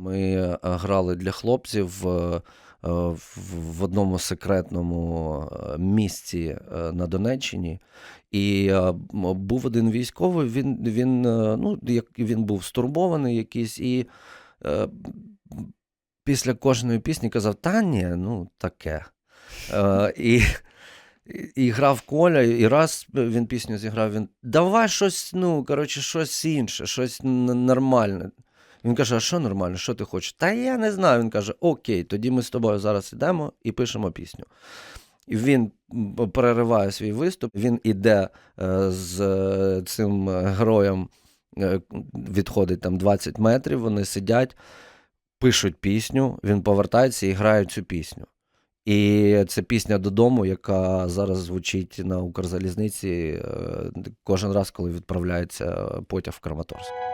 Ми е, грали для хлопців е, е, в одному секретному місці на Донеччині. І був один військовий, він, він, ну, він був стурбований якийсь, і після кожної пісні казав: Та ні, ну таке. І, і грав Коля, і раз він пісню зіграв, він давай щось, ну, коротше, щось інше, щось нормальне. Він каже: А що нормально, що ти хочеш? Та я не знаю. Він каже: Окей, тоді ми з тобою зараз йдемо і пишемо пісню. І він перериває свій виступ, він іде е, з е, цим е, героєм, відходить там 20 метрів, вони сидять, пишуть пісню, він повертається і грає цю пісню. І це пісня додому, яка зараз звучить на Укрзалізниці кожен раз, коли відправляється потяг в Краматорськ.